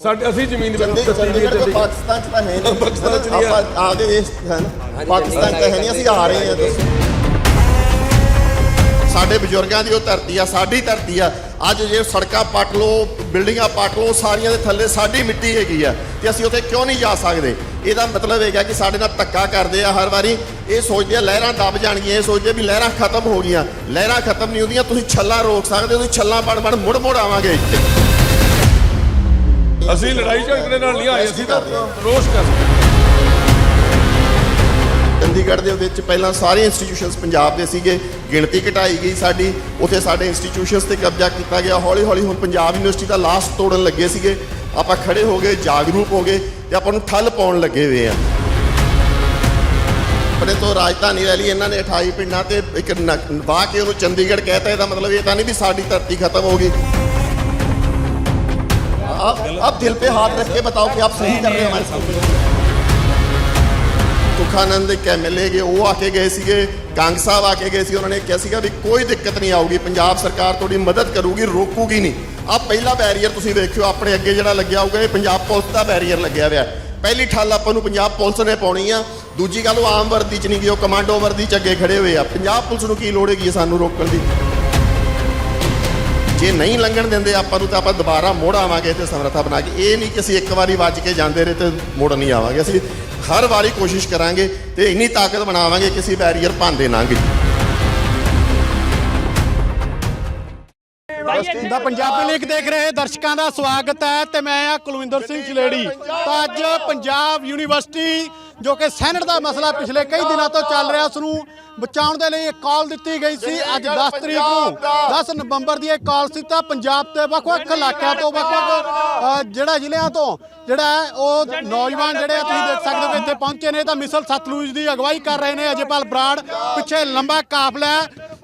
ਸਾਡੇ ਅਸੀਂ ਜ਼ਮੀਨ ਦੇ ਚੰਡੀ ਚੰਡੀਗੜ੍ਹ ਕੋਈ ਪਾਕਿਸਤਾਨ ਚ ਤਾਂ ਹੈ ਨਹੀਂ। ਪਾਕਿਸਤਾਨ ਚ ਨਹੀਂ ਹੈ। ਆਪਾਂ ਆਪਦੇ ਦੇਸ਼ 'ਚ ਹੈ ਨਾ ਪਾਕਿਸਤਾਨ ਚ ਹੈ ਨਹੀਂ ਅਸੀਂ ਆ ਰਹੇ ਹਾਂ ਦੱਸੋ ਸਾਡੇ ਬਜ਼ੁਰਗਾਂ ਦੀ ਉਹ ਧਰਤੀ ਆ ਸਾਡੀ ਧਰਤੀ ਆ। ਅੱਜ ਜੇ ਸੜਕਾਂ ਪੱਟ ਲੋ ਬਿਲਡਿੰਗਾਂ ਪੱਟ ਲੋ ਸਾਰੀਆਂ ਦੇ ਥੱਲੇ ਸਾਡੀ ਮਿੱਟੀ ਹੈਗੀ ਆ ਤੇ ਅਸੀਂ ਉੱਥੇ ਕਿਉਂ ਨਹੀਂ ਜਾ ਸਕਦੇ? ਇਹਦਾ ਮਤਲਬ ਹੈਗਾ ਕਿ ਸਾਡੇ ਨਾਲ ਧੱਕਾ ਕਰਦੇ ਆ ਹਰ ਵਾਰੀ। ਇਹ ਸੋਚਦੇ ਆ ਲਹਿਰਾਂ ਦਬ ਜਾਣਗੀਆਂ ਇਹ ਸੋਚਦੇ ਆ ਵੀ ਲਹਿਰਾਂ ਖਤਮ ਹੋ ਗਈਆਂ। ਲਹਿਰਾਂ ਖਤਮ ਨਹੀਂ ਹੁੰਦੀਆਂ ਤੁਸੀਂ ਛੱਲਾਂ ਰੋਕ ਸਕਦੇ ਹੋ ਤੁਸੀਂ ਛੱਲਾਂ ਬਣ ਬਣ ਮੁੜ ਮੁੜ ਆਵਾਂਗੇ। ਅਸੀਂ ਲੜਾਈ ਝਗੜੇ ਨਾਲ ਨਹੀਂ ਆਏ ਅਸੀਂ ਤਾਂ ਰੋਸ਼ ਕਰਦੇ ਚੰਡੀਗੜ੍ਹ ਦੇ ਵਿੱਚ ਪਹਿਲਾਂ ਸਾਰੇ ਇੰਸਟੀਟਿਊਸ਼ਨਸ ਪੰਜਾਬ ਦੇ ਸੀਗੇ ਗਿਣਤੀ ਘਟਾਈ ਗਈ ਸਾਡੀ ਉੱਥੇ ਸਾਡੇ ਇੰਸਟੀਟਿਊਸ਼ਨਸ ਤੇ ਕਬਜ਼ਾ ਕੀਤਾ ਗਿਆ। ਹੌਲੀ ਹੌਲੀ ਹੁਣ ਪੰਜਾਬ ਯੂਨੀਵਰਸਿਟੀ ਦਾ ਲਾਸਟ ਤੋੜਨ ਲੱਗੇ ਸੀਗੇ। ਆਪਾਂ ਖੜੇ ਹੋ ਗਏ ਜਾਗਰੂਕ ਹੋ ਗਏ ਤੇ ਆਪਾਂ ਨੂੰ ਠੱਲ ਪਾਉਣ ਲੱਗੇ ਹੋਏ ਆ। ਆਪਣੇ ਤੋਂ ਰਾਜਧਾਨੀ ਰੈਲੀ ਇਹਨਾਂ ਨੇ 28 ਪਿੰਡਾਂ ਤੇ ਇੱਕ ਵਾਹ ਕੇ ਉਹਨੂੰ ਚੰਡੀਗੜ੍ਹ ਕਹਿਤਾ ਇਹਦਾ ਮਤਲਬ ਇਹ ਤਾਂ ਨਹੀਂ ਵੀ ਸਾਡੀ ਧਰਤੀ ਖਤਮ ਹੋ ਗਈ। आप आप दिल पे हाथ रख के बताओ कि आप सही कर रहे हो हमारे साथ ਸੁਖਾਨੰਦ ਇੱਕ ਐਮਐਲਏ ਗਏ ਉਹ ਆ ਕੇ ਗਏ ਸੀਗੇ ਕੰਗ ਸਾਹਿਬ ਆ ਕੇ ਗਏ ਸੀ ਉਹਨਾਂ ਨੇ ਕਿਹਾ ਸੀਗਾ ਵੀ ਕੋਈ ਦਿੱਕਤ ਨਹੀਂ ਆਊਗੀ ਪੰਜਾਬ ਸਰਕਾਰ ਤੁਹਾਡੀ ਮਦਦ ਕਰੂਗੀ ਰੋਕੂਗੀ ਨਹੀਂ ਆ ਪਹਿਲਾ ਬੈਰੀਅਰ ਤੁਸੀਂ ਵੇਖਿਓ ਆਪਣੇ ਅੱਗੇ ਜਿਹੜਾ ਲੱਗਿਆ ਹੋਊਗਾ ਇਹ ਪੰਜਾਬ ਪੁਲਿਸ ਦਾ ਬੈਰੀਅਰ ਲੱਗਿਆ ਹੋਇਆ ਹੈ। ਪਹਿਲੀ ਠੱਲ ਆਪਾਂ ਨੂੰ ਪੰਜਾਬ ਪੁਲਿਸ ਨੇ ਪਾਉਣੀ ਆ ਦੂਜੀ ਗੱਲ ਉਹ ਆਮ ਵਰਦੀ ਚ ਨਹੀਂ ਗਈ ਉਹ ਕਮਾਂਡੋ ਵਰਦੀ ਚ ਅੱਗੇ ਖੜੇ ਹੋਏ ਆ ਪੰਜਾਬ ਪੁਲਿਸ ਨੂੰ ਕੀ ਲੋੜ ਹੈਗੀ ਹੈ ਸਾਨੂੰ ਰੋਕਣ ਦੀ ਜੇ ਨਹੀਂ ਲੰਘਣ ਦਿੰਦੇ ਆਪਾਂ ਨੂੰ ਤਾਂ ਆਪਾਂ ਦੁਬਾਰਾ ਮੋੜ ਆਵਾਂਗੇ ਤੇ ਸਮਰੱਥਾ ਬਣਾ ਕੇ। ਇਹ ਨਹੀਂ ਕਿ ਅਸੀਂ ਇੱਕ ਵਾਰੀ ਵੱਜ ਕੇ ਜਾਂਦੇ ਰਹੇ ਤੇ ਮੁੜ ਨਹੀਂ ਆਵਾਂਗੇ। ਅਸੀਂ ਹਰ ਵਾਰੀ ਕੋਸ਼ਿਸ਼ ਕਰਾਂਗੇ ਤੇ ਇੰਨੀ ਤਾਕਤ ਬਣਾਵਾਂਗੇ ਕਿ ਅਸੀਂ ਬੈਰੀਅਰ ਭਾਂਦੇ ਨਾਂਗੇ ਦਾ ਪੰਜਾਬੀ ਲੀਗ ਦੇਖ ਰਹੇ ਦਰਸ਼ਕਾਂ ਦਾ ਸਵਾਗਤ ਹੈ ਤੇ ਮੈਂ ਆ ਕੁਲਵਿੰਦਰ ਸਿੰਘ ਚਲੇੜੀ ਤਾਂ ਅੱਜ ਪੰਜਾਬ ਯੂਨੀਵਰਸਿਟੀ ਜੋ ਕਿ ਸੈਨੇਟ ਦਾ ਮਸਲਾ ਪਿਛਲੇ ਕਈ ਦਿਨਾਂ ਤੋਂ ਚੱਲ ਰਿਹਾ ਉਸ ਨੂੰ ਬਚਾਉਣ ਦੇ ਲਈ ਇੱਕ ਕਾਲ ਦਿੱਤੀ ਗਈ ਸੀ। ਅੱਜ 10 ਤਰੀਕ ਨੂੰ 10 ਨਵੰਬਰ ਦੀ ਇਹ ਕਾਲ ਸੀ ਤਾਂ ਪੰਜਾਬ ਤੇ ਵੱਖ-ਵੱਖ ਇਲਾਕਿਆਂ ਤੋਂ ਵੱਖ-ਵੱਖ ਜਿਹੜਾ ਜ਼ਿਲ੍ਹਿਆਂ ਤੋਂ ਜਿਹੜਾ ਉਹ ਨੌਜਵਾਨ ਜਿਹੜੇ ਤੁਸੀਂ ਦੇਖ ਸਕਦੇ ਹੋ ਇੱਥੇ ਪਹੁੰਚੇ ਨੇ ਤਾਂ ਮਿਸਲ ਸਤਲੁਜ ਦੀ ਅਗਵਾਈ ਕਰ ਰਹੇ ਨੇ ਅਜੇਪਾਲ ਬਰਾੜ ਪਿੱਛੇ ਲੰਬਾ ਕਾਫਲਾ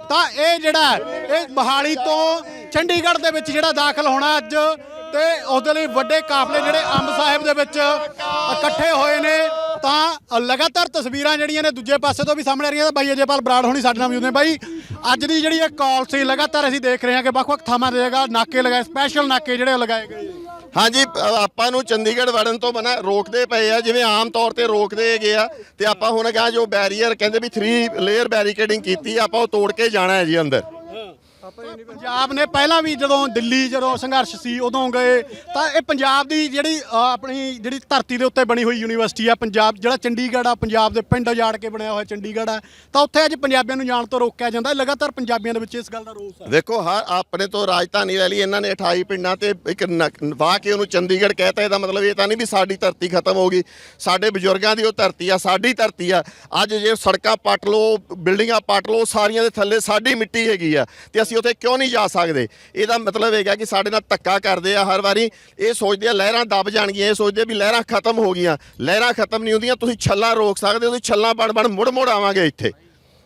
ਤਾਂ ਇਹ ਜਿਹੜਾ ਇਹ ਮੋਹਾਲੀ ਤੋਂ ਚੰਡੀਗੜ੍ਹ ਦੇ ਵਿੱਚ ਜਿਹੜਾ ਦਾਖਲ ਹੋਣਾ ਅੱਜ ਤੇ ਉਹਦੇ ਲਈ ਵੱਡੇ ਕਾਫਲੇ ਜਿਹੜੇ ਅੰਬ ਸਾਹਿਬ ਦੇ ਵਿੱਚ ਇਕੱਠੇ ਹੋਏ ਨੇ। ਤਾਂ ਲਗਾਤਾਰ ਤਸਵੀਰਾਂ ਜਿਹੜੀਆਂ ਨੇ ਦੂਜੇ ਪਾਸੇ ਤੋਂ ਵੀ ਸਾਹਮਣੇ ਆ ਰਹੀਆਂ ਤਾਂ ਬਾਈ ਅਜੇਪਾਲ ਬਰਾੜ ਹੋਣੀ ਸਾਡੇ ਨਾਲ ਮੌਜੂਦ ਨੇ। ਬਾਈ, ਅੱਜ ਦੀ ਜਿਹੜੀ ਇਹ ਕਾਲ ਸੀ, ਲਗਾਤਾਰ ਅਸੀਂ ਦੇਖ ਰਹੇ ਹਾਂ ਕਿ ਵੱਖ-ਵੱਖ ਥਾਵਾਂ ਤੇ ਜਗ੍ਹਾ ਨਾਕੇ ਲਗਾਏ ਸਪੈਸ਼ਲ ਨਾਕੇ ਜਿਹੜੇ ਉਹ ਲਗਾਏ ਗਏ ਹਾਂਜੀ ਆਪਾਂ ਨੂੰ ਚੰਡੀਗੜ੍ਹ ਵੜਨ ਤੋਂ ਮਨਾ ਰੋਕਦੇ ਪਏ ਆ, ਜਿਵੇਂ ਆਮ ਤੌਰ ਤੇ ਰੋਕਦੇ ਹੈਗੇ ਆ। ਤੇ ਆਪਾਂ ਹੁਣ ਕਹਾਂ ਜੋ ਬੈਰੀਅਰ ਕਹਿੰਦੇ ਵੀ 3 ਲੇਅਰ ਬੈਰੀਕੇਡਿੰਗ ਕੀਤੀ ਆਪਾਂ ਉਹ ਤੋੜ ਕੇ ਜਾਣਾ ਹੈ ਜੀ ਅੰਦਰ। ਪੰਜਾਬ ਨੇ ਪਹਿਲਾਂ ਵੀ ਜਦੋਂ ਦਿੱਲੀ ਜਦੋਂ ਸੰਘਰਸ਼ ਸੀ ਉਦੋਂ ਗਏ ਤਾਂ ਇਹ ਪੰਜਾਬ ਦੀ ਜਿਹੜੀ ਅ, ਆਪਣੀ ਜਿਹੜੀ ਧਰਤੀ ਦੇ ਉੱਤੇ ਬਣੀ ਹੋਈ ਯੂਨੀਵਰਸਿਟੀ ਆ ਪੰਜਾਬ ਜਿਹੜਾ ਚੰਡੀਗੜ੍ਹ ਆ ਪੰਜਾਬ ਦੇ ਪਿੰਡ ਉਜਾੜ ਕੇ ਬਣਿਆ ਹੋਇਆ ਚੰਡੀਗੜ੍ਹ ਆ ਤਾਂ ਉੱਥੇ ਅੱਜ ਪੰਜਾਬੀਆਂ ਨੂੰ ਜਾਣ ਤੋਂ ਰੋਕਿਆ ਜਾਂਦਾ ਲਗਾਤਾਰ ਪੰਜਾਬੀਆਂ ਦੇ ਵਿੱਚ ਇਸ ਗੱਲ ਦਾ ਰੋਸ ਆ। ਵੇਖੋ ਹਰ ਆਪਣੇ ਤੋਂ ਰਾਜਧਾਨੀ ਰੈਲੀ ਇਹਨਾਂ ਨੇ 28 ਪਿੰਡਾਂ ਤੇ ਇੱਕ ਨਕ ਵਾਹ ਕੇ ਉਹਨੂੰ ਚੰਡੀਗੜ੍ਹ ਕਹਿਤਾ ਇਹਦਾ ਮਤਲਬ ਇਹ ਤਾਂ ਨਹੀਂ ਵੀ ਸਾਡੀ ਧਰਤੀ ਖਤਮ ਹੋ ਗਈ ਸਾਡੇ ਬਜ਼ੁਰਗਾਂ ਦੀ ਉਹ ਧਰਤੀ ਆ ਸਾਡੀ ਧਰਤੀ ਆ ਅੱਜ ਜੇ ਸੜਕਾਂ ਪੱਟ ਲੋ ਬਿਲਡਿੰਗਾਂ ਪੱਟ ਲੋ ਸਾਰੀਆਂ ਦੇ ਥੱਲੇ ਸਾਡੀ ਮਿੱਟੀ ਹੈਗੀ ਆ ਤੇ ਅਸੀਂ ਉੱਥੇ ਕਿਉਂ ਨਹੀਂ ਜਾ ਸਕਦੇ? ਇਹਦਾ ਮਤਲਬ ਹੈਗਾ ਕਿ ਸਾਡੇ ਨਾਲ ਧੱਕਾ ਕਰਦੇ ਆ ਹਰ ਵਾਰੀ। ਇਹ ਸੋਚਦੇ ਆ ਲਹਿਰਾਂ ਦਬ ਜਾਣਗੀਆਂ, ਇਹ ਸੋਚਦੇ ਵੀ ਲਹਿਰਾਂ ਖਤਮ ਹੋ ਗਈਆਂ। ਲਹਿਰਾਂ ਖਤਮ ਨਹੀਂ ਹੁੰਦੀਆਂ, ਤੁਸੀਂ ਛੱਲਾਂ ਰੋਕ ਸਕਦੇ ਹੋ, ਤੁਸੀਂ ਛੱਲਾਂ ਬਣ ਬਣ ਮੁੜ ਮੁੜ ਆਵਾਂਗੇ ਇੱਥੇ।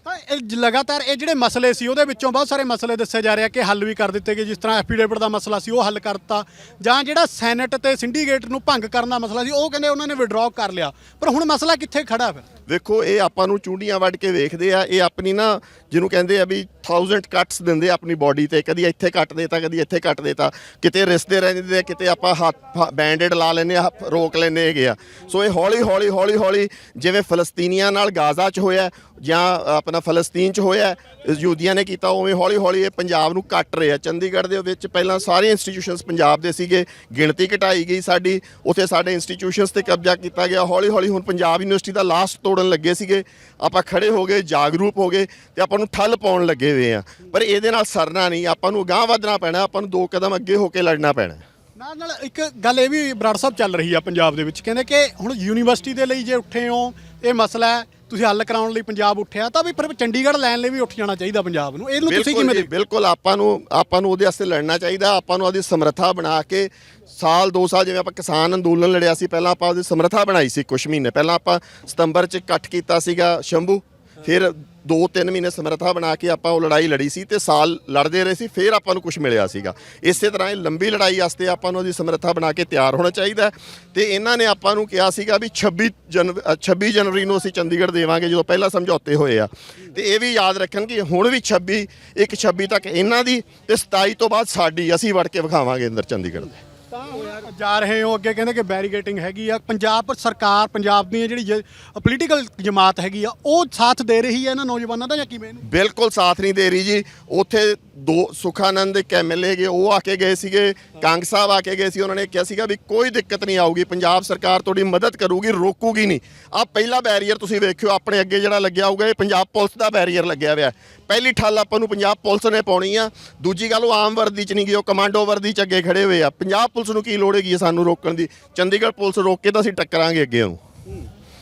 ਤਾਂ ਇਹ ਲਗਾਤਾਰ ਇਹ ਜਿਹੜੇ ਮਸਲੇ ਸੀ, ਉਹਦੇ ਵਿੱਚੋਂ ਬਹੁਤ ਸਾਰੇ ਮਸਲੇ ਦੱਸੇ ਜਾ ਰਿਹਾ ਕਿ ਹੱਲ ਵੀ ਕਰ ਦਿੱਤੇ ਗਏ। ਜਿਸ ਤਰ੍ਹਾਂ ਐਫੀਡੇਵਿਟ ਦਾ ਮਸਲਾ ਸੀ, ਉਹ ਹੱਲ ਕਰਤਾ। ਜਾਂ ਜਿਹੜਾ ਸੈਨੇਟ ਤੇ ਸਿੰਡੀਕੇਟ ਨੂੰ ਭੰਗ ਕਰਨ ਦਾ ਮਸਲਾ ਸੀ, ਉਹ ਕਹਿੰਦੇ ਉਹਨਾਂ ਨੇ ਵਿਡਰਾਅ ਕਰ ਲਿਆ। ਪਰ ਹੁਣ ਮਸਲਾ ਕਿੱਥੇ ਖੜਾ ਫਿਰ? ਵੇਖੋ, ਇਹ ਆਪਾਂ ਨੂੰ ਚੂੰਡੀਆਂ ਵੱਢ ਕੇ ਵੇਖਦੇ ਆ, ਇਹ ਆਪਣੀ ਨਾ ਜਿਹਨੂੰ ਕਹਿੰਦੇ ਆ ਵੀ 1000 ਕੱਟਸ ਦਿੰਦੇ ਆਪਣੀ ਬਾਡੀ ਤੇ, ਕਦੀ ਇੱਥੇ ਕੱਟ ਦੇਤਾ, ਕਦੀ ਇੱਥੇ ਕੱਟ ਦੇਤਾ, ਕਿਤੇ ਰਿਸਦੇ ਰਹਿੰਦੇ ਕਿਤੇ ਆਪਾਂ ਹੱਥ ਬੈਂਡੇਡ ਲਾ ਲੈਨੇ ਆ, ਹੱਥ ਰੋਕ ਲੈਨੇ ਹੈਗੇ ਆ। ਸੋ ਇਹ ਹੌਲੀ ਹੌਲੀ ਹੌਲੀ ਹੌਲੀ ਜਿਵੇਂ ਫਲਸਤੀਨੀਆਂ ਨਾਲ ਗਾਜ਼ਾ 'ਚ ਹੋਇਆ ਜਾਂ ਆਪਣਾ ਫਲਸਤੀਨ 'ਚ ਹੋਇਆ, ਯਹੂਦੀਆਂ ਨੇ ਕੀਤਾ, ਉਵੇਂ ਹੌਲੀ ਹੌਲੀ ਇਹ ਪੰਜਾਬ ਨੂੰ ਕੱਟ ਰਿਹਾ। ਚੰਡੀਗੜ੍ਹ ਦੇ ਵਿੱਚ ਪਹਿਲਾਂ ਸਾਰੇ ਇੰਸਟੀਟਿਊਸ਼ਨਸ ਪੰਜਾਬ ਦੇ ਸੀਗੇ, ਗਿਣਤੀ ਘਟਾਈ ਗਈ ਸਾਡੀ, ਉੱਥੇ ਸਾਡੇ ਇੰਸਟੀਟਿਊਸ਼ਨਸ ਤੇ ਕਬਜ਼ਾ ਕੀਤਾ ਗਿਆ। ਹੌਲੀ ਹੌਲੀ ਹੁਣ ਪੰਜਾਬ ਯੂਨੀਵਰਸਿਟੀ ਦਾ ਲਾਸਟ ਤੋੜਨ ਲੱਗੇ ਸੀਗੇ। ਆਪਾਂ ਖੜੇ ਹੋ ਗਏ, ਜਾਗਰੂਕ ਹੋ ਗਏ ਤੇ ਆਪਾਂ ਨੂੰ ਠੱਲ ਪਾਉਣ ਲੱਗੇ ਹੋਏ ਆ। ਪਰ ਇਹਦੇ ਨਾਲ ਸਰਨਾ ਨਹੀਂ, ਆਪਾਂ ਨੂੰ ਅਗਾਂਹ ਵਧਣਾ ਪੈਣਾ, ਆਪਾਂ ਨੂੰ ਦੋ ਕਦਮ ਅੱਗੇ ਹੋ ਕੇ ਲੜਨਾ ਪੈਣਾ। ਨਾਲ ਨਾਲ ਇੱਕ ਗੱਲ ਇਹ ਵੀ ਬਰਾੜ ਸਾਹਿਬ ਚੱਲ ਰਹੀ ਆ ਪੰਜਾਬ ਦੇ ਵਿੱਚ, ਕਹਿੰਦੇ ਕਿ ਹੁਣ ਯੂਨੀਵਰਸਿਟੀ ਦੇ ਲਈ ਜੇ ਉੱਠੇ ਹੋ, ਇਹ ਮਸਲਾ ਹੈ ਤੁਸੀਂ ਹੱਲ ਕਰਾਉਣ ਲਈ ਪੰਜਾਬ ਉੱਠਿਆ ਤਾਂ ਵੀ ਫਿਰ ਚੰਡੀਗੜ੍ਹ ਲੈਣ ਲਈ ਵੀ ਉੱਠ ਜਾਣਾ ਚਾਹੀਦਾ ਪੰਜਾਬ ਨੂੰ। ਇਹਨੂੰ ਤੁਸੀਂ ਕਿਵੇਂ ਦੇਖਦੇ ਬਿਲਕੁਲ ਆਪਾਂ ਨੂੰ ਆਪਾਂ ਨੂੰ ਉਹਦੇ ਵਾਸਤੇ ਲੜਨਾ ਚਾਹੀਦਾ ਆਪਾਂ ਨੂੰ ਉਹਦੀ ਸਮਰੱਥਾ ਬਣਾ ਕੇ ਸਾਲ ਦੋ ਸਾਲ ਜਿਵੇਂ ਆਪਾਂ ਕਿਸਾਨ ਅੰਦੋਲਨ ਲੜਿਆ ਸੀ ਪਹਿਲਾਂ ਆਪਾਂ ਉਹਦੀ ਸਮਰੱਥਾ ਬਣਾਈ ਸੀ ਕੁਝ ਮਹੀਨੇ। ਪਹਿਲਾਂ ਆਪਾਂ ਸਤੰਬਰ 'ਚ ਇਕੱਠ ਕੀਤਾ ਸੀਗਾ ਸ਼ੰਭੂ ਫਿਰ 2-3 ਮਹੀਨੇ ਸਮਰੱਥਾ ਬਣਾ ਕੇ ਆਪਾਂ ਉਹ ਲੜਾਈ ਲੜੀ ਸੀ ਤੇ ਸਾਲ ਲੜਦੇ ਰਹੇ ਸੀ, ਫਿਰ ਆਪਾਂ ਨੂੰ ਕੁਝ ਮਿਲਿਆ ਸੀਗਾ। ਇਸੇ ਤਰ੍ਹਾਂ ਇਹ ਲੰਬੀ ਲੜਾਈ ਵਾਸਤੇ ਆਪਾਂ ਨੂੰ ਉਹਦੀ ਸਮਰੱਥਾ ਬਣਾ ਕੇ ਤਿਆਰ ਹੋਣਾ ਚਾਹੀਦਾ ਹੈ। ਤੇ ਇਹਨਾਂ ਨੇ ਆਪਾਂ ਨੂੰ ਕਿਹਾ ਸੀਗਾ ਵੀ 26 ਜਨਵਰੀ 26 ਜਨਵਰੀ ਨੂੰ ਅਸੀਂ ਚੰਡੀਗੜ੍ਹ ਦੇਵਾਂਗੇ, ਜਦੋਂ ਪਹਿਲਾਂ ਸਮਝੌਤੇ ਹੋਏ ਆ। ਤੇ ਇਹ ਵੀ ਯਾਦ ਰੱਖਣ ਕਿ ਹੁਣ ਵੀ 26 ਇੱਕ 26 ਤੱਕ ਇਹਨਾਂ ਦੀ ਤੇ 27 ਤੋਂ ਬਾਅਦ ਸਾਡੀ, ਅਸੀਂ ਵੜ ਕੇ ਵਿਖਾਵਾਂਗੇ ਅੰਦਰ ਚੰਡੀਗੜ੍ਹ। ਦੇ ਤਾਂ ਜਾ ਰਹੇ ਹੋ ਅੱਗੇ ਕਹਿੰਦੇ ਕਿ ਬੈਰੀਗੇਟਿੰਗ ਹੈਗੀ ਆ। ਪੰਜਾਬ ਸਰਕਾਰ ਪੰਜਾਬ ਦੀ ਜਿਹੜੀ ਪੋਲੀਟੀਕਲ ਜਮਾਤ ਹੈਗੀ ਆ ਉਹ ਸਾਥ ਦੇ ਰਹੀ ਹੈ ਇਹਨਾਂ ਨੌਜਵਾਨਾਂ ਦਾ ਜਾਂ ਕਿਵੇਂ ਇਹਨੂੰ? ਬਿਲਕੁਲ ਸਾਥ ਨਹੀਂ ਦੇ ਰਹੀ ਜੀ। ਉੱਥੇ ਦੋ ਸੁਖਾਨੰਦ ਇੱਕ ਐਮਐਲਏ ਗਏ ਉਹ ਆ ਕੇ ਗਏ ਸੀਗੇ। ਕੰਗ ਸਾਹਿਬ ਆ ਕੇ ਗਏ ਸੀ ਉਹਨਾਂ ਨੇ ਕਿਹਾ ਸੀਗਾ ਵੀ ਕੋਈ ਦਿੱਕਤ ਨਹੀਂ ਆਊਗੀ ਪੰਜਾਬ ਸਰਕਾਰ ਤੁਹਾਡੀ ਮਦਦ ਕਰੂਗੀ ਰੋਕੂਗੀ ਨਹੀਂ। ਆ ਪਹਿਲਾ ਬੈਰੀਅਰ ਤੁਸੀਂ ਵੇਖਿਓ ਆਪਣੇ ਅੱਗੇ ਜਿਹੜਾ ਲੱਗਿਆ ਹੋਊਗਾ ਇਹ ਪੰਜਾਬ ਪੁਲਿਸ ਦਾ ਬੈਰੀਅਰ ਲੱਗਿਆ ਹੋਇਆ। ਪਹਿਲੀ ਠੱਲ ਆਪਾਂ ਨੂੰ ਪੰਜਾਬ ਪੁਲਿਸ ਨੇ ਪਾਉਣੀ ਆ। ਦੂਜੀ ਗੱਲ ਉਹ ਆਮ ਵਰਦੀ ਚ ਨਹੀਂ ਗਈ ਉਹ ਕਮਾਂਡੋ ਵਰਦੀ ਚ ਅੱਗੇ ਖੜੇ ਹੋਏ ਆ। ਪੰਜਾਬ ਪੁਲਿਸ ਨੂੰ ਕੀ ਲੋੜ ਹੈਗੀ ਹੈ ਸਾਨੂੰ ਰੋਕਣ ਦੀ? ਚੰਡੀਗੜ੍ਹ ਪੁਲਿਸ ਰੋਕ ਕੇ ਤਾਂ ਅਸੀਂ ਟੱਕਰਾਂਗੇ ਅੱਗੇ ਨੂੰ।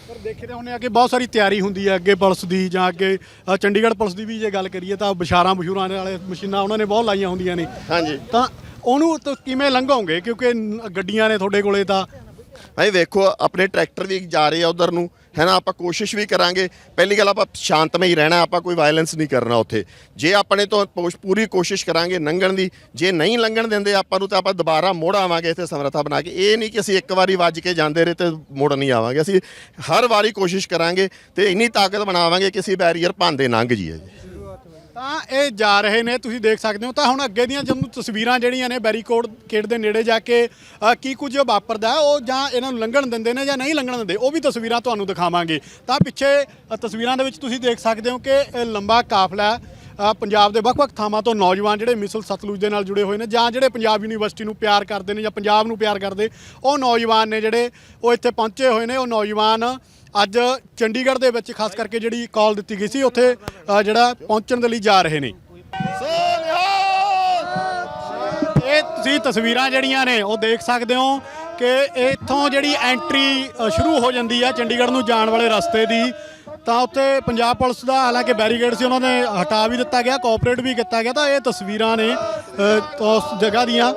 ਪਰ ਦੇਖਦੇ ਹੁੰਨੇ ਆ ਕਿ ਬਹੁਤ ਸਾਰੀ ਤਿਆਰੀ ਹੁੰਦੀ ਹੈ ਅੱਗੇ ਪੁਲਿਸ ਦੀ ਜਾਂ ਅੱਗੇ ਅ, ਚੰਡੀਗੜ੍ਹ ਪੁਲਿਸ ਦੀ ਵੀ ਜੇ ਗੱਲ ਕਰੀਏ ਤਾਂ ਬਿਸ਼ਾਰਾਂ ਬਸ਼ੂਰਾਂ ਵਾਲੇ ਮਸ਼ੀਨਾਂ ਉਹਨਾਂ ਨੇ ਬਹੁਤ ਲਾਈਆਂ ਹੁੰਦੀਆਂ ਨੇ। ਹਾਂਜੀ। ਤਾਂ ਉਹਨੂੰ ਤਾਂ ਕਿਵੇਂ ਲੰਘਾਉਂਗੇ ਕਿਉਂਕਿ ਨ- ਗੱਡੀਆਂ ਨੇ ਤੁਹਾਡੇ ਕੋਲੇ ਤਾਂ। ਭਾਈ ਵੇਖੋ ਆਪਣੇ ਟਰੈਕਟਰ ਵੀ ਜਾ ਰਹੇ ਆ ਉਧਰ ਨੂੰ। ਹੈ ਨਾ, ਆਪਾਂ ਕੋਸ਼ਿਸ਼ ਵੀ ਕਰਾਂਗੇ। ਪਹਿਲੀ ਗੱਲ ਆਪਾਂ ਸ਼ਾਂਤਮਈ ਰਹਿਣਾ, ਆਪਾਂ ਕੋਈ ਵਾਇਲੈਂਸ ਨਹੀਂ ਕਰਨਾ ਉੱਥੇ। ਜੇ ਆਪਣੇ ਤੋਂ ਪੋਸ਼- ਪੂਰੀ ਕੋਸ਼ਿਸ਼ ਕਰਾਂਗੇ ਲੰਘਣ ਦੀ, ਜੇ ਨਹੀਂ ਲੰਘਣ ਦਿੰਦੇ ਆਪਾਂ ਨੂੰ ਤਾਂ ਆਪਾਂ ਦੁਬਾਰਾ ਮੁੜ ਆਵਾਂਗੇ ਇੱਥੇ ਸਮਰੱਥਾ ਬਣਾ ਕੇ। ਇਹ ਨਹੀਂ ਕਿ ਅਸੀਂ ਇੱਕ ਵਾਰੀ ਵੱਜ ਕੇ ਜਾਂਦੇ ਰਹੇ ਤੇ ਮੁੜ ਨਹੀਂ ਆਵਾਂਗੇ। ਅਸੀਂ ਹਰ ਵਾਰੀ ਕੋਸ਼ਿਸ਼ ਕਰਾਂਗੇ ਤੇ ਇੰਨੀ ਤਾਕਤ ਬਣਾਵਾਂਗੇ ਕਿ ਅਸੀਂ ਬੈਰੀਅਰ ਭਾਂਦੇ ਲੰਘ ਜੀਏ ਜੀ ਤਾਂ ਇਹ ਜਾ ਰਹੇ ਨੇ ਤੁਸੀਂ ਦੇਖ ਸਕਦੇ ਹੋ ਤਾਂ ਹੁਣ ਅੱਗੇ ਦੀਆਂ ਜਦੋਂ ਤਸਵੀਰਾਂ ਜਿਹੜੀਆਂ ਨੇ ਬੈਰੀਕੋਡ ਗੇਟ ਦੇ ਨੇੜੇ ਜਾ ਕੇ ਅ, ਕੀ ਕੁਝ ਵਾਪਰਦਾ ਹੈ, ਉਹ ਜਾਂ ਇਹਨਾਂ ਨੂੰ ਲੰਘਣ ਦਿੰਦੇ ਨੇ ਜਾਂ ਨਹੀਂ ਲੰਘਣ ਦਿੰਦੇ ਉਹ ਵੀ ਤਸਵੀਰਾਂ ਤੁਹਾਨੂੰ ਦਿਖਾਵਾਂਗੇ ਤਾਂ ਪਿੱਛੇ ਅ, ਤਸਵੀਰਾਂ ਦੇ ਵਿੱਚ ਤੁਸੀਂ ਦੇਖ ਸਕਦੇ ਹੋ ਕਿ ਇਹ ਲੰਬਾ ਕਾਫਲਾ ਹੈ। ਪੰਜਾਬ ਦੇ ਵੱਖ-ਵੱਖ ਥਾਵਾਂ ਤੋਂ ਨੌਜਵਾਨ ਜਿਹੜੇ ਮਿਸਲ ਸਤਲੁਜ ਦੇ ਨਾਲ ਜੁੜੇ ਹੋਏ ਨੇ ਜਾਂ ਜਿਹੜੇ ਪੰਜਾਬ ਯੂਨੀਵਰਸਿਟੀ ਨੂੰ ਪਿਆਰ ਕਰਦੇ ਨੇ ਜਾਂ ਪੰਜਾਬ ਨੂੰ ਪਿਆਰ ਕਰਦੇ, ਉਹ ਨੌਜਵਾਨ ਨੇ ਜਿਹੜੇ ਉਹ ਇੱਥੇ ਪਹੁੰਚੇ ਹੋਏ ਨੇ। ਉਹ ਨੌਜਵਾਨ ਅੱਜ ਚੰਡੀਗੜ੍ਹ ਦੇ ਵਿੱਚ ਖਾਸ ਕਰਕੇ ਜਿਹੜੀ ਕਾਲ ਦਿੱਤੀ ਗਈ ਸੀ, ਉੱਥੇ ਜਿਹੜਾ ਪਹੁੰਚਣ ਦੇ ਲਈ ਜਾ ਰਹੇ ਨੇ। ਇਹ ਤੁਸੀਂ ਤਸਵੀਰਾਂ ਜਿਹੜੀਆਂ ਨੇ, ਉਹ ਦੇਖ ਸਕਦੇ ਹੋ ਕਿ ਇੱਥੋਂ ਜਿਹੜੀ ਐਂਟਰੀ ਸ਼ੁਰੂ ਹੋ ਜਾਂਦੀ ਹੈ ਚੰਡੀਗੜ੍ਹ ਨੂੰ ਜਾਣ ਵਾਲੇ ਰਸਤੇ ਦੀ। ਤਾਂ ਉੱਥੇ ਪੰਜਾਬ ਪੁਲਿਸ ਦਾ, ਹਾਲਾਂਕਿ ਬੈਰੀਕੇਡ ਸੀ, ਉਹਨਾਂ ਨੇ ਹਟਾ ਵੀ ਦਿੱਤਾ ਗਿਆ ਕੋਆਪਰੇਟ ਵੀ ਕੀਤਾ ਗਿਆ, ਤਾਂ ਇਹ ਤਸਵੀਰਾਂ ਨੇ ਉਸ ਜਗ੍ਹਾ ਦੀਆਂ।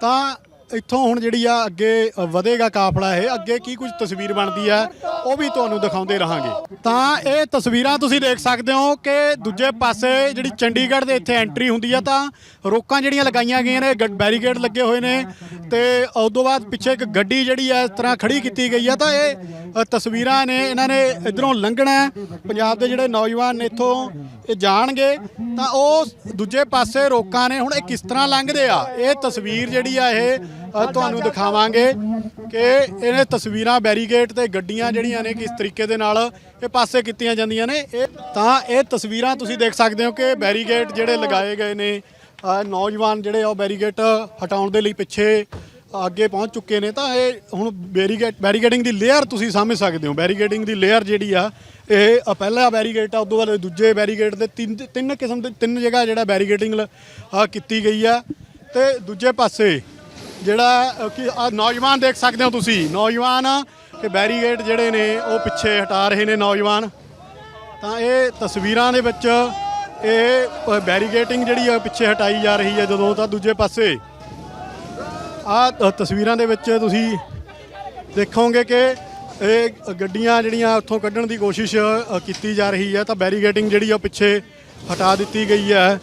ਤਾਂ ਇੱਥੋਂ ਹੁਣ ਜਿਹੜੀ ਆ ਅੱਗੇ ਵਧੇਗਾ ਕਾਫਲਾ ਇਹ, ਅੱਗੇ ਕੀ ਕੁਝ ਤਸਵੀਰ ਬਣਦੀ ਹੈ ਉਹ ਵੀ ਤੁਹਾਨੂੰ ਦਿਖਾਉਂਦੇ ਰਹਾਂਗੇ। ਤਾਂ ਇਹ ਤਸਵੀਰਾਂ ਤੁਸੀਂ ਦੇਖ ਸਕਦੇ ਹੋ ਕਿ ਦੂਜੇ ਪਾਸੇ ਜਿਹੜੀ ਚੰਡੀਗੜ੍ਹ ਦੇ ਇੱਥੇ ਐਂਟਰੀ ਹੁੰਦੀ ਆ, ਤਾਂ ਰੋਕਾਂ ਜਿਹੜੀਆਂ ਲਗਾਈਆਂ ਗਈਆਂ ਨੇ, ਗ- ਬੈਰੀਕੇਡ ਲੱਗੇ ਹੋਏ ਨੇ, ਤੇ ਉਸ ਤੋਂ ਬਾਅਦ ਪਿੱਛੇ ਇੱਕ ਗੱਡੀ ਜਿਹੜੀ ਆ, ਇਸ ਤਰ੍ਹਾਂ ਖੜੀ ਕੀਤੀ ਗਈ ਆ, ਤਾਂ ਇਹ ਤਸਵੀਰਾਂ ਨੇ, ਇਹਨਾਂ ਨੇ ਇਧਰੋਂ ਲੰਘਣਾ ਪੰਜਾਬ ਦੇ ਜਿਹੜੇ ਨੌਜਵਾਨ ਨੇ ਇੱਥੋਂ ਇਹ ਜਾਣਗੇ, ਤਾਂ ਉਹ ਦੂਜੇ ਪਾਸੇ ਰੋਕਾਂ ਨੇ, ਹੁਣ ਇਹ ਕਿਸ ਤਰ੍ਹਾਂ ਲੰਘਦੇ ਆ? ਇਹ ਤਸਵੀਰ ਜਿਹੜੀ ਆ, ਇਹ ਅ, ਤੁਹਾਨੂੰ ਦਿਖਾਵਾਂਗੇ ਕਿ ਇਹਨੇ ਤਸਵੀਰਾਂ ਬੈਰੀਗੇਟ ਤੇ ਗੱਡੀਆਂ ਜਿਹੜੀਆਂ ਨੇ ਕਿਸ ਤਰੀਕੇ ਦੇ ਨਾਲ ਇਹ ਪਾਸੇ ਕੀਤੀਆਂ ਜਾਂਦੀਆਂ ਨੇ। ਇਹ ਤਾਂ ਇਹ ਤਸਵੀਰਾਂ ਤੁਸੀਂ ਦੇਖ ਸਕਦੇ ਹੋ ਕਿ ਬੈਰੀਗੇਟ ਜਿਹੜੇ ਲਗਾਏ ਗਏ ਨੇ ਅ, ਨੌਜਵਾਨ ਜਿਹੜੇ ਆ ਉਹ ਬੈਰੀਗੇਟ ਹਟਾਉਣ ਦੇ ਲਈ ਪਿੱਛੇ ਅੱਗੇ ਪਹੁੰਚ ਚੁੱਕੇ ਨੇ। ਤਾਂ ਇਹ ਹੁਣ ਬੈਰੀਕੇਡ ਬੈਰੀਕੇਡਿੰਗ ਦੀ ਲੇਅਰ ਤੁਸੀਂ ਸਮਝ ਸਕਦੇ ਹੋ। ਬੈਰੀਕੇਡਿੰਗ ਦੀ ਲੇਅਰ ਜਿਹੜੀ ਆ ਇਹ ਅ, ਪਹਿਲਾ ਬੈਰੀਗੇਟ ਆ ਉਦੋਂ ਬਾਅਦ ਦੂਜੇ ਬੈਰੀਗੇਟ ਦੇ ਤਿੰਨ ਤਿੰਨ ਕਿਸਮ ਦੇ ਤਿੰਨ ਜਗ੍ਹਾ ਜਿਹੜਾ ਬੈਰੀਕੇਡਿੰਗ ਕੀਤੀ ਗਈ ਆ। ਤੇ ਦੂਜੇ ਪਾਸੇ ਜਿਹੜਾ ਕਿ ਆਹ ਨੌਜਵਾਨ ਦੇਖ ਸਕਦੇ ਹੋ ਤੁਸੀਂ। ਨੌਜਵਾਨ ਤੇ ਬੈਰੀਕੇਡ ਜਿਹੜੇ ਨੇ, ਉਹ ਪਿੱਛੇ ਹਟਾ ਰਹੇ ਨੇ ਨੌਜਵਾਨ। ਤਾਂ ਇਹ ਤਸਵੀਰਾਂ ਦੇ ਵਿੱਚ ਇਹ ਬੈਰੀਗੇਟਿੰਗ ਜਿਹੜੀ ਆ, ਪਿੱਛੇ ਹਟਾਈ ਜਾ ਰਹੀ ਹੈ ਜਦੋਂ ਤਾਂ ਦੂਜੇ ਪਾਸੇ। ਆ ਤਸਵੀਰਾਂ ਦੇ ਵਿੱਚ ਤੁਸੀਂ ਦੇਖੋਗੇ ਕਿ ਇਹ ਗੱਡੀਆਂ ਜਿਹੜੀਆਂ ਉੱਥੋਂ ਕੱਢਣ ਦੀ ਕੋਸ਼ਿਸ਼ ਕੀਤੀ ਜਾ ਰਹੀ ਹੈ ਤਾਂ ਬੈਰੀਗੇਟਿੰਗ ਜਿਹੜੀ ਆ, ਉਹ ਪਿੱਛੇ ਹਟਾ ਦਿੱਤੀ ਗਈ ਹੈ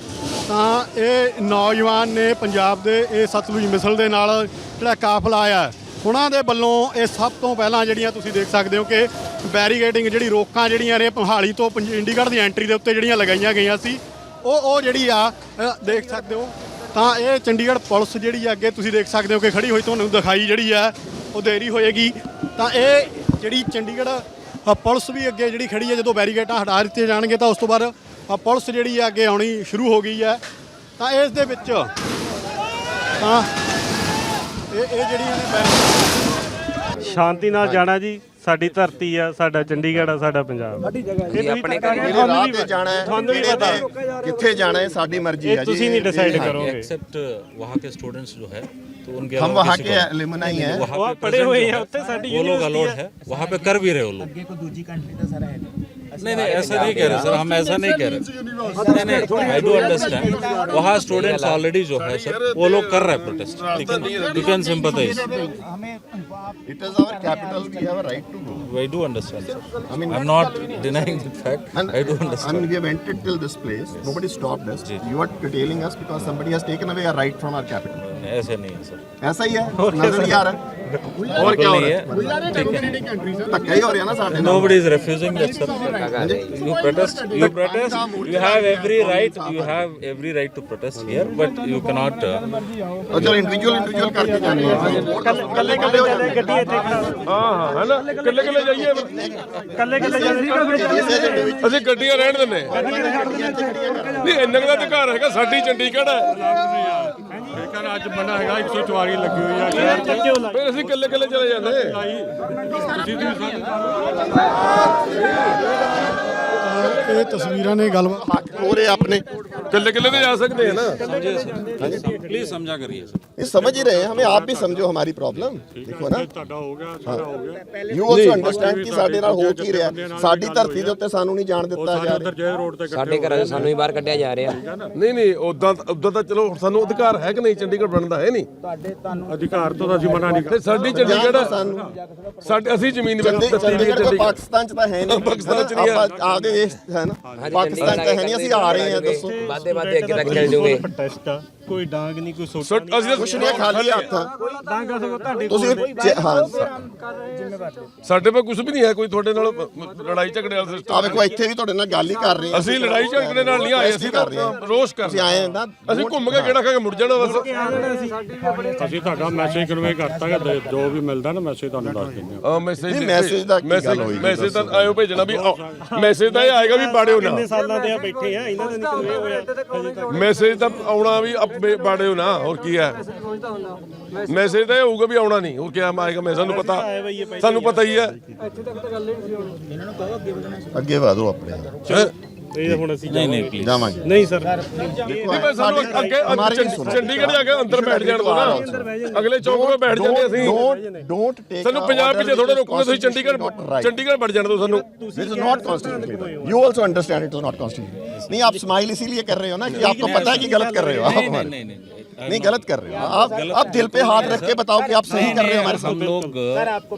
ਤਾਂ ਇਹ ਨੌਜਵਾਨ ਨੇ ਪੰਜਾਬ ਦੇ ਇਹ ਸਤਲੁਜ ਮਿਸਲ ਦੇ ਨਾਲ ਜਿਹੜਾ ਕਾਫਲਾ ਆਇਆ ਉਹਨਾਂ ਦੇ ਵੱਲੋਂ ਇਹ ਸਭ ਤੋਂ ਪਹਿਲਾਂ ਜਿਹੜੀਆਂ ਤੁਸੀਂ ਦੇਖ ਸਕਦੇ ਹੋ ਕਿ ਬੈਰੀਕੇਟਿੰਗ ਜਿਹੜੀ ਰੋਕਾਂ ਜਿਹੜੀਆਂ ਨੇ ਪਹਾੜੀ ਤੋਂ ਪੰਜ- ਚੰਡੀਗੜ੍ਹ ਦੀ ਐਂਟਰੀ ਦੇ ਉੱਤੇ ਜਿਹੜੀਆਂ ਲਗਾਈਆਂ ਗਈਆਂ ਸੀ, ਉਹ ਉਹ ਜਿਹੜੀ ਆ ਦੇਖ ਸਕਦੇ ਹੋ। ਤਾਂ ਇਹ ਚੰਡੀਗੜ੍ਹ ਪੁਲਿਸ ਜਿਹੜੀ ਆ, ਅੱਗੇ ਤੁਸੀਂ ਦੇਖ ਸਕਦੇ ਹੋ ਕਿ ਖੜੀ ਹੋਈ ਤੁਹਾਨੂੰ ਦਿਖਾਈ ਜਿਹੜੀ ਆ, ਉਹ ਦੇਰੀ ਹੋਏਗੀ। ਤਾਂ ਇਹ ਜਿਹੜੀ ਚੰਡੀਗੜ੍ਹ ਪੁਲਿਸ ਵੀ ਅੱਗੇ ਜਿਹੜੀ ਖੜੀ ਹੈ ਜਦੋਂ ਬੈਰੀਕੇਟਾਂ ਹਟਾ ਦਿੱਤੇ ਜਾਣਗੇ ਤਾਂ ਉਸ ਤੋਂ ਬਾਅਦ ਪੁਲਿਸ ਜਿਹੜੀ ਆ ਅੱਗੇ ਆਉਣੀ ਸ਼ੁਰੂ ਹੋ ਗਈ ਹੈ ਤਾਂ ਇਸ ਦੇ ਵਿੱਚ ਤਾਂ ਇਹ ਇਹ ਜਿਹੜੀਆਂ ਨੇ ਬੈਰੀ ਸ਼ਾਂਤੀ ਨਾਲ ਜਾਣਾ ਜੀ ਸਾਡੀ ਧਰਤੀ ਆ ਸਾਡਾ ਚੰਡੀਗੜ੍ਹ ਆ ਸਾਡਾ ਪੰਜਾਬ ਸਾਡੀ ਜਗ੍ਹਾ ਇਹ ਆਪਣੇ ਜਿਹੜੇ ਰਾਹ ਤੇ ਜਾਣਾ ਹੈ ਤੁਹਾਨੂੰ ਵੀ ਕਿਹੜੇ ਪਤਾ ਤੇ ਕਿੱਥੇ ਜਾਣਾ ਹੈ ਸਾਡੀ ਮਰਜ਼ੀ ਹੈ ਇਹ ਜੀ ਤੁਸੀਂ ਨਹੀਂ ਡਿਸਾਈਡ ਹਾਂ। ਕਰੋਗੇ एक्सेप्ट वहाँ के स्टूडेंट्स जो है तो उनके हम अलावा वहाँ किसी के को- एलिमना ही हैं वहाँ वो पे पढ़े present हुए जो हैं, है, उत्ते साडी वो लोग university अलाउड है। है वहाँ पे कर भी रहे वो लोग ਅੱਗੇ ਕੋ ਦੂਜੀ ਕੰਟਰੀ ਤਾਂ ਸਾਰਾ ਹੈ नहीं नहीं ऐसा नहीं कह रहे सर हम ऐसा नहीं कह रहे नहीं नहीं आई डू अंडरस्टैंड वहाँ स्टूडेंट्स ऑलरेडी जो है सर वो लोग कर रहे हैं प्रोटेस्ट ठीक है you can sympathise It is our capital. We have a right to go. I do understand sir I mean- I'm not denying the fact And I do I understand mean, we have entered till this place. Nobody stopped us. You are curtailing us because somebody has taken away our right from our capital. नहीं ऐसे नहीं है sir ਐਸਾ ਹੀ ਹੈ ਨਜ਼ਰ ਨਹੀਂ ਆ ਰਿਹਾ और क्या हो रहा है ਧੱਕਾ ਹੀ ਹੋ ਰਿਹਾ ਨਾ ਸਾਡੇ ਨਾਲ Nobody is refusing that, sir. You protest. You protest. You have every right. You have every right to protest here, but you cannot. Uh, ਉਹ ਚਲੋ ਇੰਡੀਵਿਜੂਅਲ ਇੰਡੀਵਿਜੂਅਲ ਕਰਕੇ ਜਾਂਦੇ ਆ ਕੱਲੇ ਕੱਲੇ ਹੋ ਜਾਂਦੇ ਗੱਡੀ ਇੱਥੇ ਹਾਂ ਹਾਂ ਹੈ ਨਾ ਇਕੱਲੇ ਇਕੱਲੇ ਜਾਈਏ ਕੱਲੇ ਕੱਲੇ ਜਾਂਦੇ ਅਸੀਂ ਗੱਡੀਆਂ ਰਹਿਣ ਦਿੰਨੇ ਨਹੀਂ ਇੰਨਾ ਕੁ ਦਾ ਅਧਿਕਾਰ ਹੈਗਾ ਸਾਡੀ ਚੰਡੀਗੜ੍ਹ ਹੈ ਜੇਕਰ ਅੱਜ ਬੰਦਾ ਹੈਗਾ 144 ਲੱਗੀ ਹੋਈ ਆ ਸ਼ਹਿਰ 'ਚ। ਫਿਰ ਅਸੀਂ ਇਕੱਲੇ ਇਕੱਲੇ ਚਲੇ ਜਾਂਦੇ। ਤੁਸੀਂ ਵੀ ਇਹ ਤਸਵੀਰਾਂ ਨੇ ਗੱਲ ਹੱਕ ਹੋ ਰਹੇ ਆਪਣੇ ਇਕੱਲੇ ਇਕੱਲੇ ਤੇ ਜਾ ਸਕਦੇ ਆ ਨਾ please समझा करिए सर. ये समझ ही रहे हैं हमें आप भी समझो हमारी प्रॉब्लम देखो ना ਤੁਹਾਡਾ ਹੋ ਗਿਆ ਸਾਡਾ ਹੋ ਗਿਆ ਯੂ ਆਲਸੋ ਅੰਡਰਸਟੈਂਡ ਕਿ ਸਾਡੇ ਨਾਲ ਹੋ ਕੀ ਰਿਹਾ ਸਾਡੀ ਧਰਤੀ ਦੇ ਉੱਤੇ ਸਾਨੂੰ ਨਹੀਂ ਜਾਣ ਦਿੱਤਾ ਜਾ ਉਧਰ ਰਿਹਾ ਜੇ ਰੋਡ ਤੇ ਸਾਡੇ ਘਰਾਂ 'ਚੋਂ ਸਾਨੂੰ ਹੀ ਬਾਹਰ ਕੱਢਿਆ ਜਾ ਰਿਹਾ ਨਹੀਂ ਨਹੀਂ ਉਦਾਂ ਉਦਾਂ ਤਾਂ ਚਲੋ ਸਾਨੂੰ ਅਧਿਕਾਰ ਹੈ ਕਿ ਨਹੀਂ ਚੰਡੀਗੜ੍ਹ ਬਣਦਾ ਹੈ ਨਹੀਂ ਅਧਿਕਾਰ ਤੋਂ ਤਾਂ ਅਸੀਂ ਮਨਾ ਨਹੀਂ ਤੇ ਸਾਡੀ ਚੰਡੀਗੜ੍ਹ ਹੈ। ਸਾਨੂੰ ਸਾਡੇ ਅਸੀਂ ਜ਼ਮੀਨ ਚੰਡੀ- ਵਿੱਚ ਦਿੱਤੀ ਚੰਡੀਗੜ੍ਹ ਕੋਈ ਚੰਡੀਗੜ੍ਹ ਪਾਕਿਸਤਾਨ ਚ ਤਾਂ ਹੈ ਨਹੀਂ ਪਾਕਿਸਤਾਨ ਚ ਨਹੀਂ ਹੈ। ਆਪਾਂ ਆਪਦੇ ਦੇਸ਼ ਹੈ ਨਾ? ਪਾਕਿਸਤਾਨ ਤਾਂ ਹੈ ਨਹੀਂ ਅਸੀਂ ਆ ਰਹੇ ਹਾਂ ਦੱਸੋ। ਵਾਦੇ ਵਾਦੇ ਅੱਗੇ ਤੱਕ ਚੱਲ ਜੂਗੇ। ਪ੍ਰੋਟੈਸਟ ਆ। ਕੋਈ ਡਾਂਗ ਨਹੀਂ ਕੋਈ ਸੋਟਾ ਅਸੀਂ ਤਾਂ ਕੁਛ ਨਹੀਂ ਹੈ, ਖਾਲੀ ਹੱਥ। ਡਾਂਗ ਸਗੋਂ ਤੁਹਾਡੇ ਤੁਸੀਂ ਜੇ- ਹਾਂ ਸਾਡੇ ਕੋਲ ਕੁਝ ਵੀ ਨਹੀਂ ਹੈ ਕੋਈ ਤੁਹਾਡੇ ਨਾਲ ਲੜਾਈ ਝਗੜੇ ਵਾਲਾ ਆ ਸਿਸਟਮ ਵੇਖੋ ਇੱਥੇ ਵੀ ਤੁਹਾਡੇ ਨਾਲ ਗੱਲ ਹੀ ਕਰ ਰਹੇ ਹਾਂ ਅਸੀਂ ਲੜਾਈ ਝਗੜੇ ਨਾਲ ਨਹੀਂ ਆਏ ਅਸੀਂ ਕਰ ਤਾਂ ਰਹੇ ਹਾਂ। ਰੋਸ਼ ਕਰ ਅਸੀਂ ਆਏ ਹਾਂ। ਨਾ ਅਸੀਂ ਘੁੰਮ ਕੇ ਕਿਹੜਾ ਖਾ ਕੇ ਮੁੜ ਜਾਣਾ ਬਸ। ਅਸੀਂ। ਤੁਹਾਡਾ ਮੈਸੇਜ ਕਨਵੇ ਕਰਤਾ ਕਿ ਜੋ ਵੀ ਮਿਲਦਾ ਨਾ ਮੈਸੇਜ ਤੁਹਾਨੂੰ ਦੱਸ ਦਿੰਦੇ ਹਾਂ। ਆ ਮੈਸੇਜ ਨਹੀਂ, message ਦਾ ਕੀ ਗੱਲ ਹੋਈ ਜੀ, ਮੈਸੇਜ ਤਾਂ ਆਇਓ ਭੇਜਣਾ ਵੀ ਮੈਸੇਜ ਤਾਂ ਇਹ ਆਏਗਾ ਵੀ ਬਾੜਿਓ ਨਾ। ਕਿੰਨੇ ਸਾਲਾਂ ਦੇ ਆ ਬੈਠੇ ਆ ਇਹਨਾਂ ਦਾ ਨਹੀਂ ਕਨਵੇ ਹੋਇਆ ਮੈਸੇਜ ਤਾਂ ਆਉਣਾ ਵੀ ਆਪੇ ਬਾੜਿਓ ਨਾ ਹੋਰ ਕੀ ਹੈ? ਮੈਸੇਜ ਤਾਂ ਇਹ ਹੋਊਗਾ ਵੀ ਆਉਣਾ ਨਹੀਂ ਹੋਰ ਕੀ ਆਏਗਾ ਮੈਂ ਸਾਨੂੰ ਪਤਾ ਸਾਨੂੰ ਪਤਾ ਹੀ ਹੈ। ਅੱਗੇ ਵਧੋ ਆਪਣੇ। ਹੈਂ? ਇਹ ਹੁਣ ਅਸੀਂ नहीं नहीं please. ਜਾਵਾਂਗੇ ਨਹੀਂ ਸਰ ਨਹੀਂ ਮੈਂ ਸਾਨੂੰ ਅੱਗੇ ਹਮਾਰੀ ਅੱਗੇ ਨਹੀਂ ਸੁਣੋ। ਚੰਡੀਗੜ੍ਹ ਜਾ ਕੇ ਅੰਦਰ ਬੈਠ ਜਾਣ ਦੋ ਨਾ ਅਗਲੇ ਚੌਕ 'ਤੇ ਬੈਠ ਜਾਂਦੇ ਅਸੀਂ ਡੋਂਟ ਡੋਂਟ ਟੇਕ ਸਾਨੂੰ ਪੰਜਾਬ ਪਿੱਛੇ ਥੋੜਾ ਰੋਕੋਗੇ ਤੁਸੀਂ ਚੰਡੀਗੜ੍ਹ ਚੰਡੀਗੜ੍ਹ ਵੜ ਜਾਣ ਦੋ ਸਾਨੂੰ This is not constitutional. You also understand it is not constitutional. नहीं आप स्माइल इसीलिए कर रहे हो ना कि आपको पता है कि गलत कर रहे हो आप नहीं हमारे नहीं नहीं नहीं गलत कर रहे हो आप आप दिल पे हाथ रख के बताओ कि आप सही कर रहे हो हमारे हम साथ लोग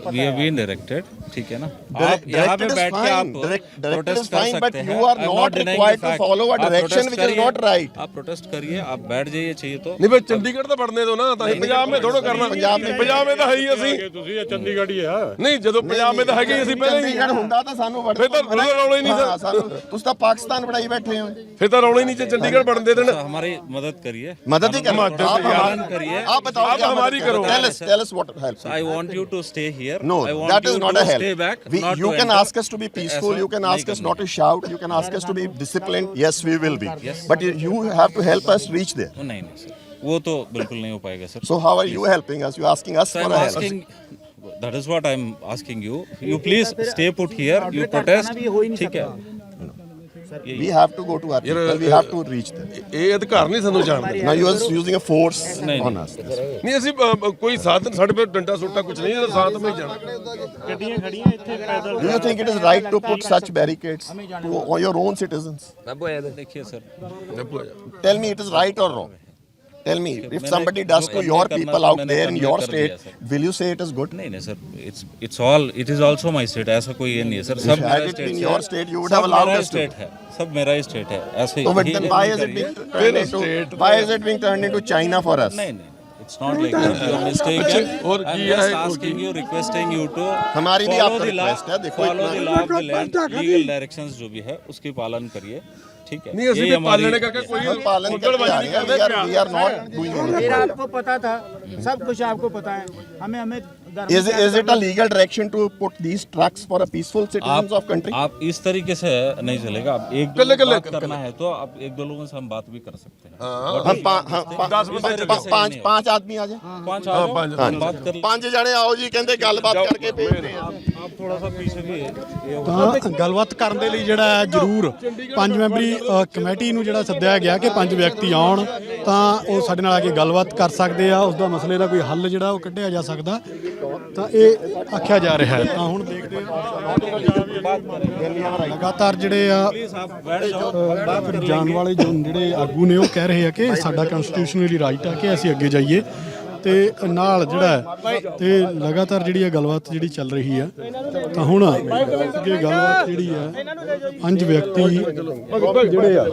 वी हैव बीन डायरेक्टेड ठीक है ना आप यहाँ पे Directed is बैठ के fine. आप Direct- directed प्रोटेस्ट is कर fine, but सकते you हैं are I'm not denying required the to fact. follow a आप direction protest which is करिए, not right. आप प्रोटेस्ट करिए आप बैठ जाइए चाहिए तो ਨਹੀਂ ਫਿਰ ਚੰਡੀਗੜ੍ਹ ਤਾਂ ਵੜਨੇ ਦੋ ਨਾ ਤਾਂ ਅਸੀਂ ਪੰਜਾਬ ਮੇ ਥੋੜੋ ਕਰਨਾ ਪੰਜਾਬ ਮੇ ਪੰਜਾਬ ਮੇ ਤਾਂ ਹੈ ਹੀ ਅਸੀਂ ਤੁਸੀਂ ਇਹ ਚੰਡੀਗੜ੍ਹ ਹੀ ਆ ਨਹੀਂ ਜਦੋਂ ਪੰਜਾਬ ਮੇ ਤਾਂ ਹੈਗੇ ਹੀ ਅਸੀਂ ਪਹਿਲਾਂ ਹੀ ਚੰਡੀਗੜ੍ਹ ਹੁੰਦਾ ਤਾਂ ਸਾਨੂੰ ਵੜ ਫਿਰ ਤਾਂ ਰੌਲਾ ਰੌਲਾ ਹੀ ਨਹੀਂ ਹਾਂ, ਸਰ ਸਾਨੂੰ ਤੁਸੀਂ ਤਾਂ ਪਾਕਿਸਤਾਨ ਬਣਾਈ ਬੈਠੇ ਹੋ ਫਿਰ ਤਾਂ ਰੌਲਾ ਹੀ ਨਹੀਂ ਜੇ ਚੰਡੀਗੜ੍ਹ ਵੜਨ ਦੇ ਦੇਣ तो हमारी मदद करिए मदद ही करो मदद आप यार। हमारी- करिए। आप बताओ आप क्या हमारी मदद करो। tell us tell us what helps I want you to stay here No, I want that you is not to a help. stay back We, not you to can enter. ask us to be peaceful. ऐसा You can नहीं ask us करना। not to shout. You can ask us to be disciplined. Yes, we will be. Yes. But you- have to help us reach there. नहीं नहीं sir वो तो बिल्कुल नहीं हो पाएगा sir So how are you helping us? You asking us for I'm a help? asking that is what I'm asking you you please stay put here you protest ठीक है we have to go to our people. We have to reach them. ਇਹ ਅਧਿਕਾਰ ਨਹੀਂ ਸਾਨੂੰ ਜਾਣ ਦਾ Now you are using a force on us. ਨਹੀਂ ਅਸੀਂ ਅ, ਅ, ਕੋਈ ਸਾਧਨ ਸਾਡੇ ਕੋਲ ਡੰਡਾ ਸੋਟਾ ਕੁਝ ਨਹੀਂ ਇਹਦਾ ਸਾਥ ਵਿੱਚ ਜਾਣਾ ਗੱਡੀਆਂ ਖੜੀਆਂ ਇੱਥੇ ਪੈਦਲ Do you think it is right to put such barricades to your own citizens? ਮੈਂ ਬੋਇਆ ਦੇਖਿਓ sir Tell me, it is right or wrong? Tell me, okay, if somebody does to your people out there in your state, will you say it is good? नहीं नहीं sir, it's it's all it is also my state. ऐसा कोई ये नहीं है sir. सब मेरा state in your state, you would have allowed us to. है, सब मेरा state है. ऐसे ही. So but then why is it being turned into why is it being turned into China for us? नहीं नहीं. It's not like that. You are mistaken. और I'm just asking you, requesting you to हमारी भी आपको request है. देखो follow the law of the land, legal directions जो भी है, उसकी पालन करिए. ठीक है ਨਹੀਂ ਅਸੀਂ यही ਵੀ हमारी- ਪਾਲਣੇ ਕਰਕੇ ਕੋਈ हम पालन करके आ रहे हैं we are we are not doing फिर anything आपको पता था सब कुछ आपको पता है हमें हमें धर्म is is it a legal direction to put these trucks for a peaceful citizens of country आप इस तरीके से नहीं चलेगा आप एक दो कल्ले- लोग कल्ले- बात करना है तो आप एक दो लोगों से हम बात भी कर सकते हैं हम पा- हाँ, पा- दस बंदे पा- पांच पांच आदमी आ जाए पांच आ जाओ, पांच- हम बात कर ਪੰਜ ਜਣੇ ਆਓ ਜੀ ਕਹਿੰਦੇ ਗੱਲਬਾਤ ਕਰਕੇ ਭੇਜਦੇ ਆ ਤਾਂ ਗੱਲਬਾਤ ਕਰਨ ਦੇ ਲਈ ਜਿਹੜਾ ਹੈ ਜ਼ਰੂਰ ਪੰਜ ਮੈਂਬਰੀ ਕਮੇਟੀ ਨੂੰ ਜਿਹੜਾ ਸੱਦਿਆ ਗਿਆ ਕਿ ਪੰਜ ਵਿਅਕਤੀ ਆਉਣ, ਤਾਂ ਉਹ ਸਾਡੇ ਨਾਲ ਆ ਕੇ ਗੱਲਬਾਤ ਕਰ ਸਕਦੇ ਆ। ਉਸ ਦਾ ਮਸਲੇ ਦਾ ਕੋਈ ਹੱਲ ਜਿਹੜਾ ਉਹ ਕੱਢਿਆ ਜਾ ਸਕਦਾ। ਤਾਂ ਇਹ ਆਖਿਆ ਜਾ ਰਿਹਾ ਹੈ। ਤਾਂ ਹੁਣ ਦੇਖਦੇ ਆ। ਲਗਾਤਾਰ ਜਿਹੜੇ ਆ ਜਾਣ ਵਾਲੇ ਜਿਹੜੇ ਆਗੂ ਨੇ, ਉਹ ਕਹਿ ਰਹੇ ਆ ਕਿ ਸਾਡਾ ਕਨਸਟੀਟਿਊਸ਼ਨਲੀ ਰਾਈਟ ਆ ਕਿ ਅਸੀਂ ਅੱਗੇ ਜਾਈਏ। ਤੇ ਨਾਲ ਜਿਹੜਾ ਹੈ ਤੇ ਲਗਾਤਾਰ ਜਿਹੜੀ ਆ ਗੱਲਬਾਤ ਜਿਹੜੀ ਚੱਲ ਰਹੀ ਆ ਤਾਂ ਹੁਣ ਅੱਗੇ ਗੱਲਬਾਤ ਜਿਹੜੀ ਆ ਪੰਜ ਵਿਅਕਤੀ ਜਿਹੜੇ ਆ।